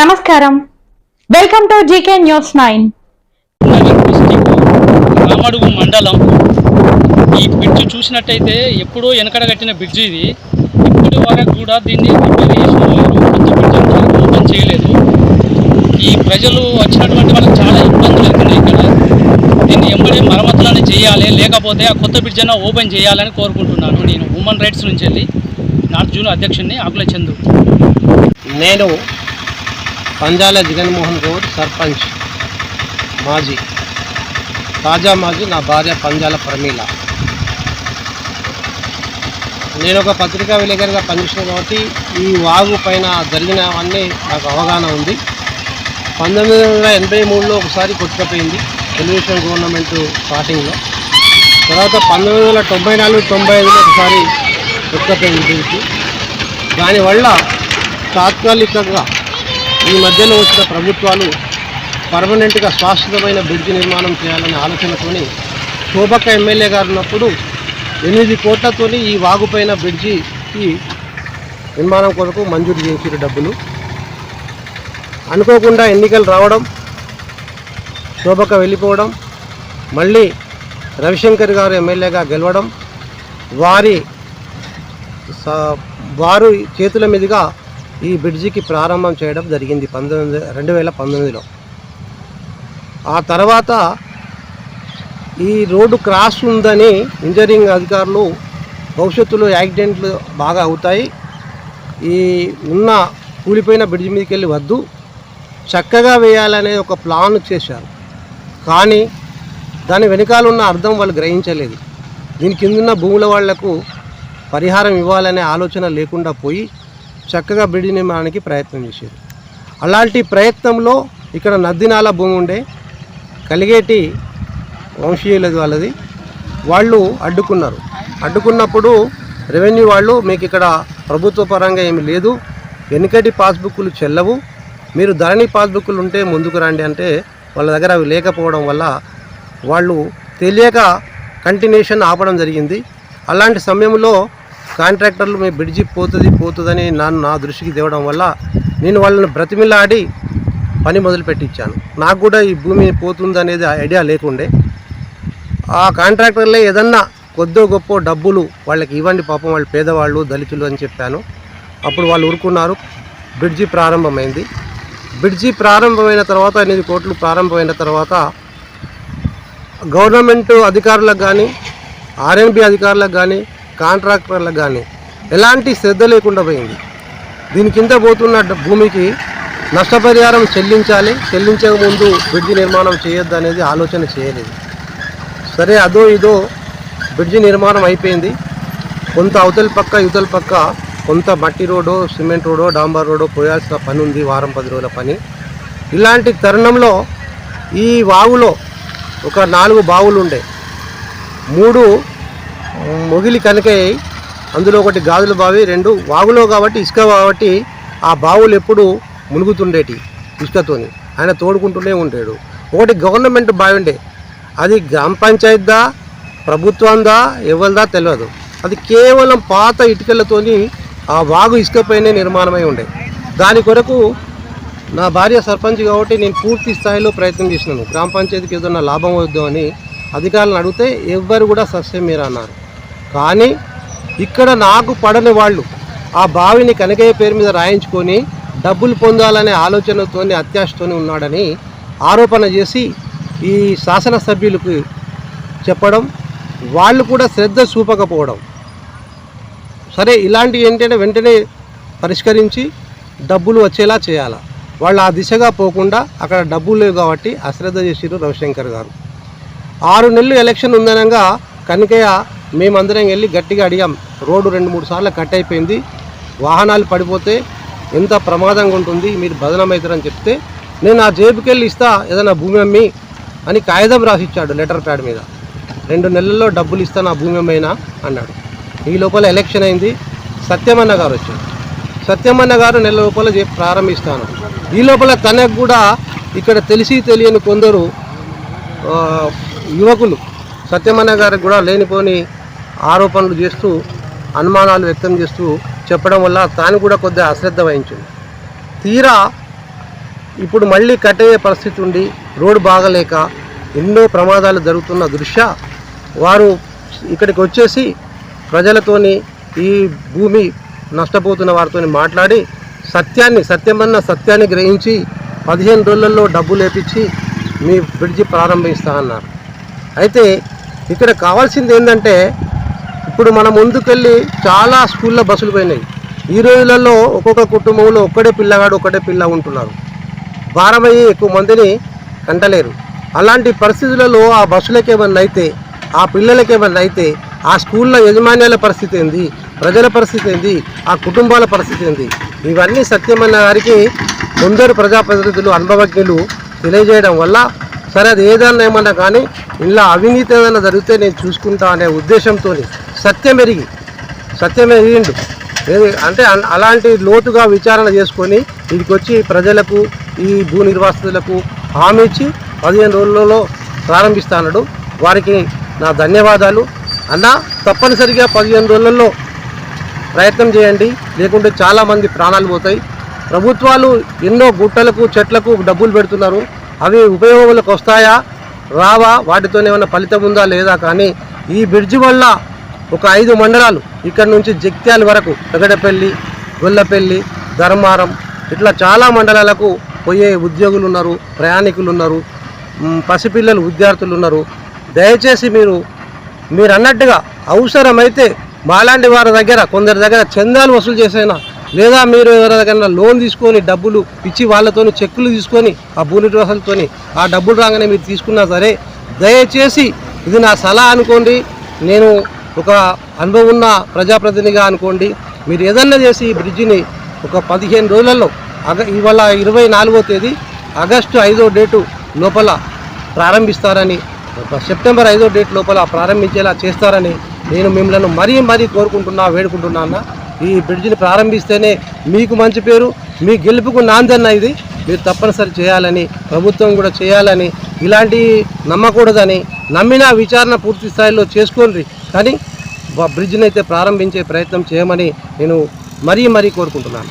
నమస్కారం. Welcome to GK news nine Ramadugu మండలం ఈ బ్రిడ్జ్ చూసినట్టయితే ఎప్పుడో వెనకడ కట్టిన బ్రిడ్జ్ ఇది. ఇప్పటి వరకు కూడా దీన్ని రిపేర్ కొత్త బ్రిడ్జ్ ఓపెన్ చేయలేదు. ఈ ప్రజలు వచ్చినటువంటి వాళ్ళకి చాలా ఇబ్బందులు అవుతున్నాయి ఇక్కడ. దీన్ని ఎంబడే మరమ్మతులని చేయాలి. లేకపోతే ఆ కొత్త బ్రిడ్జ్ అయినా ఓపెన్ చేయాలని కోరుకుంటున్నాను. నేను ఉమెన్ రైట్స్ నుంచి వెళ్ళి నార్త్ జూన్ అధ్యక్షుడిని ఆకుల చందు నేను పంజాల జగన్మోహన్ గౌడ్ సర్పంచ్ మాజీ తాజా మాజీ నా భార్య పంజాల ప్రమీల. నేను ఒక పత్రికా విలేకరిగా పనిచేసిన కాబట్టి ఈ వాగు పైన జరిగినవన్నీ నాకు అవగాహన ఉంది. పంతొమ్మిది వందల ఎనభై మూడులో ఒకసారి కొట్టుకపోయింది తెలుగుదేశం గవర్నమెంట్ స్టార్టింగ్లో. తర్వాత పంతొమ్మిది వందల తొంభై నాలుగు తొంభై ఐదులో ఒకసారి కొట్టుకపోయింది దీనికి. దానివల్ల తాత్కాలికంగా ఈ మధ్యలో వచ్చిన ప్రభుత్వాలు పర్మనెంట్గా శాశ్వతమైన బ్రిడ్జి నిర్మాణం చేయాలనే ఆలోచనతోని శోభక్క ఎమ్మెల్యే గారు ఉన్నప్పుడు ఎనిమిది కోట్లతోని ఈ వాగుపైన బ్రిడ్జికి నిర్మాణం కొరకు మంజూరు చేసిన డబ్బులు. అనుకోకుండా ఎన్నికలు రావడం శోభక్క వెళ్ళిపోవడం మళ్ళీ రవిశంకర్ గారు ఎమ్మెల్యేగా గెలవడం వారి వారు చేతుల మీదుగా ఈ బ్రిడ్జికి ప్రారంభం చేయడం జరిగింది పంతొమ్మిది రెండు వేల పంతొమ్మిదిలో. ఆ తర్వాత ఈ రోడ్డు క్రాస్ ఉందని ఇంజనీరింగ్ అధికారులు భవిష్యత్తులో యాక్సిడెంట్లు బాగా అవుతాయి. ఈ ఉన్న కూలిపోయిన బ్రిడ్జి మీదకి వెళ్ళి వద్దు. చక్కగా వేయాలనే ఒక ప్లాన్ చేశారు. కానీ దాని వెనకాల ఉన్న అర్థం వాళ్ళు గ్రహించలేదు. దీని కిందున్న భూముల వాళ్ళకు పరిహారం ఇవ్వాలనే ఆలోచన లేకుండా పోయి చక్కగా బ్రిడ్జ్ నిర్మాణానికి ప్రయత్నం చేశారు. అలాంటి ప్రయత్నంలో ఇక్కడ నద్దినాల భూమి ఉండే కలిగేటి వంశీయులది వాళ్ళది. వాళ్ళు అడ్డుకున్నారు. అడ్డుకున్నప్పుడు రెవెన్యూ వాళ్ళు మీకు ఇక్కడ ప్రభుత్వ పరంగా ఏమి లేదు. వెనుకటి పాస్బుక్లు చెల్లవు. మీరు ధరణి పాస్బుక్లు ఉంటే ముందుకు రండి అంటే వాళ్ళ దగ్గర అవి లేకపోవడం వల్ల వాళ్ళు తెలియక కంటిన్యూషన్ ఆపడం జరిగింది. అలాంటి సమయంలో కాంట్రాక్టర్లు మీ బ్రిడ్జి పోతుంది పోతుందని నన్ను నా దృష్టికి తేవడం వల్ల నేను వాళ్ళని బ్రతిమిలాడి పని మొదలు పెట్టించాను నాకు కూడా ఈ భూమి పోతుంది అనేది ఐడియా లేకుండే. ఆ కాంట్రాక్టర్లే ఏదన్నా కొద్దో గొప్ప డబ్బులు వాళ్ళకి ఇవ్వండి పాపం వాళ్ళు పేదవాళ్ళు దళితులు అని చెప్పాను. అప్పుడు వాళ్ళు ఊరుకున్నారు. బ్రిడ్జి ప్రారంభమైంది. బ్రిడ్జి ప్రారంభమైన తర్వాత ఎనిమిది కోట్లు ప్రారంభమైన తర్వాత గవర్నమెంట్ అధికారులకు కానీ ఆర్ఎన్బి అధికారులకు కానీ కాంట్రాక్టర్లకు కానీ ఎలాంటి శ్రద్ధ లేకుండా పోయింది. దీని కింద పోతున్న భూమికి నష్టపరిహారం చెల్లించాలి. చెల్లించక ముందు బ్రిడ్జి నిర్మాణం చేయొద్దు అనేది ఆలోచన చేయలేదు. సరే అదో ఇదో బ్రిడ్జి నిర్మాణం అయిపోయింది. కొంత అవతల పక్క యువతల పక్క కొంత మట్టి రోడ్డు సిమెంట్ రోడ్డు డాంబర్ రోడ్డు పోయాల్సిన పని ఉంది వారం పది రోజుల పని. ఇలాంటి తరుణంలో ఈ వాగులో ఒక నాలుగు బావులు ఉండే మూడు మొగిలి కనకయ్యాయి అందులో ఒకటి గాజుల బావి రెండు వాగులో కాబట్టి ఇసుక కాబట్టి ఆ బావులు ఎప్పుడు మునుగుతుండేటి ఇసుకతోని. ఆయన తోడుకుంటూనే ఉంటాడు ఒకటి గవర్నమెంట్ బావి ఉండే. అది గ్రామ పంచాయత్దా ప్రభుత్వందా ఎవరిదా తెలియదు అది కేవలం పాత ఇటుకలతోని ఆ వాగు ఇసుకపైనే నిర్మాణమై ఉండే. దాని కొరకు నా భార్య సర్పంచ్ కాబట్టి నేను పూర్తి స్థాయిలో ప్రయత్నం చేసినాను. గ్రామ పంచాయతీకి ఏదైనా లాభం వద్దామని అధికారులను అడిగితే ఎవ్వరు కూడా సస్యం మీరు అన్నారు. కానీ ఇక్కడ నాకు పడని వాళ్ళు ఆ బావిని కనకయ్య పేరు మీద రాయించుకొని డబ్బులు పొందాలనే ఆలోచనతోనే అత్యాశతోనే ఉన్నాడని ఆరోపణ చేసి ఈ శాసనసభ్యులకు చెప్పడం వాళ్ళు కూడా శ్రద్ధ చూపకపోవడం. సరే ఇలాంటివి ఏంటంటే వెంటనే పరిష్కరించి డబ్బులు వచ్చేలా చేయాలి? వాళ్ళు ఆ దిశగా పోకుండా అక్కడ డబ్బులు లేవు కాబట్టి అశ్రద్ధ చేసిరు రవిశంకర్ గారు. ఆరు నెలలు ఎలక్షన్ ఉందనగా కనకయ్య మేమందరం వెళ్ళి గట్టిగా అడిగాం రోడ్డు రెండు మూడు సార్లు కట్ అయిపోయింది వాహనాలు పడిపోతే ఎంత ప్రమాదంగా ఉంటుంది మీరు బదనమవుతారని చెప్తే నేను ఆ జేబుకెళ్ళి ఇస్తా ఏదైనా భూమి అమ్మి అని కాగితం రాసిచ్చాడు లెటర్ ప్యాడ్ మీద. రెండు నెలల్లో డబ్బులు ఇస్తా నా భూమి అమ్మైనా అన్నాడు. ఈ లోపల ఎలక్షన్ అయింది సత్యమన్న గారు వచ్చాడు సత్యమన్న గారు నెల లోపల ప్రారంభిస్తాను. ఈ లోపల తనకు కూడా ఇక్కడ తెలిసి తెలియని కొందరు యువకులు సత్యమన్న గారికి కూడా లేనిపోని ఆరోపణలు చేస్తూ అనుమానాలు వ్యక్తం చేస్తూ చెప్పడం వల్ల తాను కూడా కొద్దిగా అశ్రద్ధ వహించింది. తీరా ఇప్పుడు మళ్ళీ కట్టయ్యే పరిస్థితి ఉండి రోడ్డు బాగలేక ఎన్నో ప్రమాదాలు జరుగుతున్న దృష్ట్యా వారు ఇక్కడికి వచ్చేసి ప్రజలతోని ఈ భూమి నష్టపోతున్న వారితో మాట్లాడి సత్యాన్ని సత్యమన్న సత్యాన్ని గ్రహించి పదిహేను రోజులలో డబ్బు లేపించి మీ బ్రిడ్జి ప్రారంభిస్తా అన్నారు అయితే ఇక్కడ కావాల్సింది ఏంటంటే ఇప్పుడు మన ముందుకెళ్ళి చాలా స్కూల్లో బస్సులు పోయినాయి. ఈ రోజులలో ఒక్కొక్క కుటుంబంలో ఒక్కడే పిల్లగాడు ఒక్కడే పిల్ల ఉంటున్నారు. భారమయ్యి ఎక్కువ మందిని కంటలేరు. అలాంటి పరిస్థితులలో ఆ బస్సులకు ఏమన్నా అయితే ఆ పిల్లలకి ఏమన్నా అయితే ఆ స్కూళ్ళ యజమాన్యాల పరిస్థితి ఏంది ప్రజల పరిస్థితి ఏంది ఆ కుటుంబాల పరిస్థితి ఏంది ఇవన్నీ సత్యమన్న గారికి కొందరు ప్రజాప్రతినిధులు అనుభవజ్ఞులు తెలియజేయడం వల్ల సరే అది ఏదన్నా ఏమన్నా కానీ ఇలా అవినీతి ఏదైనా జరిగితే నేను చూసుకుంటా అనే ఉద్దేశంతో సత్యం పెరిగి సత్యం ఎరిగిండు అంటే అలాంటి లోతుగా విచారణ చేసుకొని ఇదికి వచ్చి ప్రజలకు ఈ భూ నిర్వాసితులకు హామీ ఇచ్చి పదిహేను రోజులలో ప్రారంభిస్తానడు వారికి నా ధన్యవాదాలు. అన్న తప్పనిసరిగా పదిహేను రోజులలో ప్రయత్నం చేయండి. లేకుంటే చాలామంది ప్రాణాలు పోతాయి. ప్రభుత్వాలు ఎన్నో గుట్టలకు చెట్లకు డబ్బులు పెడుతున్నారు. అవి ఉపయోగంలోకి వస్తాయా? రావా? వాటితోనే ఏమైనా ఫలితం ఉందా? లేదా? కానీ ఈ బ్రిడ్జి వల్ల ఒక ఐదు మండలాలు ఇక్కడ నుంచి జగిత్యాల వరకు పెగడపల్లి గొల్లపల్లి ధర్మారం ఇట్లా చాలా మండలాలకు పోయే ఉద్యోగులు ఉన్నారు ప్రయాణికులు ఉన్నారు పసిపిల్లలు విద్యార్థులు ఉన్నారు. దయచేసి మీరు మీరు అన్నట్టుగా అవసరమైతే మాలాంటి వారి దగ్గర కొందరి దగ్గర చందాలు వసూలు చేసైనా లేదా మీరు ఎవరి దగ్గర లోన్ తీసుకొని డబ్బులు ఇచ్చి వాళ్ళతోని చెక్కులు తీసుకొని ఆ భూ నిర్వాసాలతోని ఆ డబ్బులు రాగానే మీరు తీసుకున్నా సరే దయచేసి ఇది నా సలహా అనుకోండి. నేను ఒక అనుభవం ఉన్న ప్రజాప్రతినిధిగా అనుకోండి మీరు ఏదన్నా చేసి ఈ బ్రిడ్జిని ఒక పదిహేను రోజులలో అగ ఇవాళ ఇరవై నాలుగో తేదీ ఆగస్టు ఐదో డేటు లోపల ప్రారంభిస్తారని సెప్టెంబర్ ఐదో డేట్ లోపల ప్రారంభించేలా చేస్తారని నేను మిమ్మల్ని మరీ మరీ కోరుకుంటున్నా వేడుకుంటున్నా అన్న. ఈ బ్రిడ్జిని ప్రారంభిస్తేనే మీకు మంచి పేరు మీ గెలుపుకు నాందన్న ఇది. మీరు తప్పనిసరి చేయాలని ప్రభుత్వం కూడా చేయాలని ఇలాంటి నమ్మకూడదని నమ్మిన విచారణ పూర్తి స్థాయిలో చేసుకోండి. కానీ బ్రిడ్జ్ని అయితే ప్రారంభించే ప్రయత్నం చేయమని నేను మరీ మరీ కోరుకుంటున్నాను.